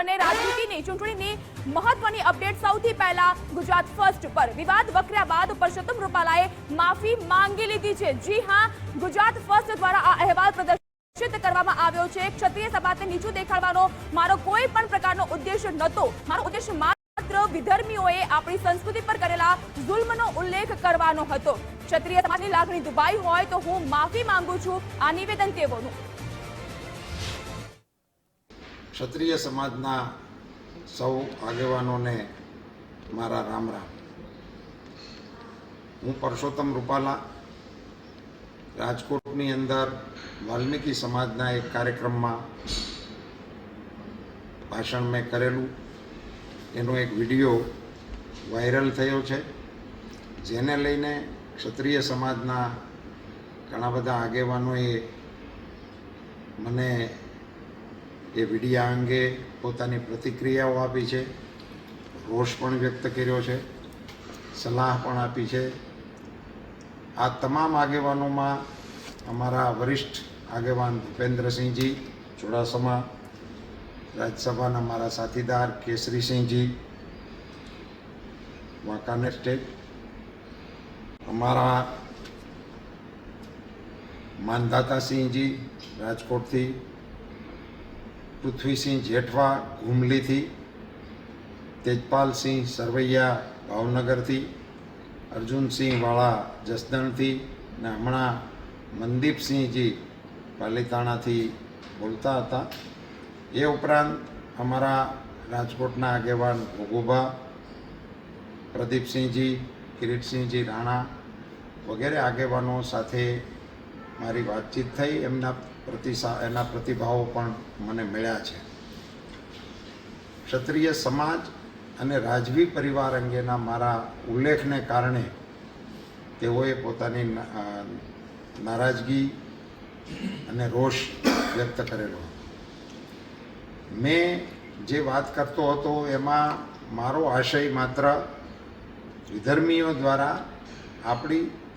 અને રાજનીતિની ચૂંટણીની મહત્વની અપડેટ સૌથી પહેલા ગુજરાત ફર્સ્ટ પર. વિવાદ વકર્યા બાદ પરસોત્તમ રૂપાલાએ માફી માંગી લીધી છે. જી હા, ગુજરાત ફર્સ્ટ દ્વારા આ અહેવાલ પ્રદર્શિત કરવામાં આવ્યો છે. ક્ષત્રિય સમાજને નીચું દેખાડવાનો મારો કોઈ પ્રકારનો ઉદ્દેશ નહોતો. મારો ઉદ્દેશ માત્ર વિધર્મીઓએ આપણી સંસ્કૃતિ પર કરેલા જુલ્મનો ઉલ્લેખ કરવાનો હતો. ક્ષત્રિય સમાજની લાગણી દુબાઈ હોય તો હું માફી માંગુ છું. આ નિવેદન તેઓનું ક્ષત્રિય સમાજના સૌ આગેવાનોને મારા રામ રામ. હું પરસોત્તમ રૂપાલા, રાજકોટની અંદર વાલ્મીકી સમાજના એક કાર્યક્રમમાં ભાષણ મેં કરેલું. એનો એક વીડિયો વાયરલ થયો છે, જેને લઈને ક્ષત્રિય સમાજના ઘણા બધા આગેવાનોએ મને એ વિડિયા અંગે પોતાની પ્રતિક્રિયાઓ આપી છે. રોષ પણ વ્યક્ત કર્યો છે. સલાહ પણ આપી છે. આ તમામ આગેવાનોમાં અમારા વરિષ્ઠ આગેવાન ભૂપેન્દ્રસિંહજી, ચુડાસમા, રાજ્યસભાના મારા સાથીદાર કેસરીસિંહજી, વાંકાનેર સ્ટેટ, અમારા માનદાતાસિંહજી રાજકોટથી પૃથ્વીસિંહ જેઠવા ઘુમલીથી, તેજપાલસિંહ સરવૈયા ભાવનગરથી, અર્જુનસિંહ વાળા જસદણથી ને હમણાં મનદીપસિંહજી પાલીતાણાથી બોલતા હતા. એ ઉપરાંત અમારા રાજકોટના આગેવાન ભોગુભા, પ્રદીપસિંહજી, કિરીટસિંહજી રાણા વગેરે આગેવાનો સાથે મારી વાતચીત થઈ, એમના પ્રતિસા એના પ્રતિભાવો પણ મને મળ્યા છે. ક્ષત્રિય સમાજ અને રાજવી પરિવાર અંગેના મારા ઉલ્લેખને કારણે તેઓએ પોતાની નારાજગી અને રોષ વ્યક્ત કરેલો. મેં જે વાત કરતો હતો એમાં મારો આશય માત્ર વિધર્મીઓ દ્વારા આપણી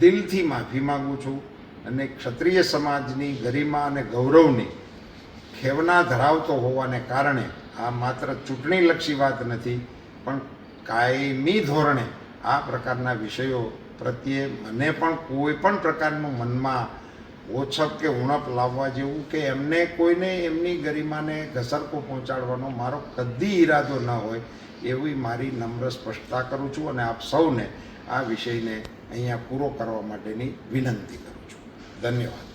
દિલથી માફી માગું છું અને ક્ષત્રિય સમાજની ગરિમા અને ગૌરવની ખેવના ધરાવતો હોવાને કારણે આ માત્ર ચૂંટણીલક્ષી વાત નથી, પણ કાયમી ધોરણે આ પ્રકારના વિષયો પ્રત્યે મને પણ કોઈ પણ પ્રકારનું મનમાં ઓછપ કે ઉણપ લાવવા જેવું કે એમને કોઈને એમની ગરિમાને ઘસરકો પહોંચાડવાનો મારો કદી ઈરાદો ન હોય, એવી મારી નમ્ર સ્પષ્ટતા કરું છું અને આપ સૌને આ વિષયને અહીંયા પૂરો કરવા માટેની વિનંતી કરું છું. ધન્યવાદ.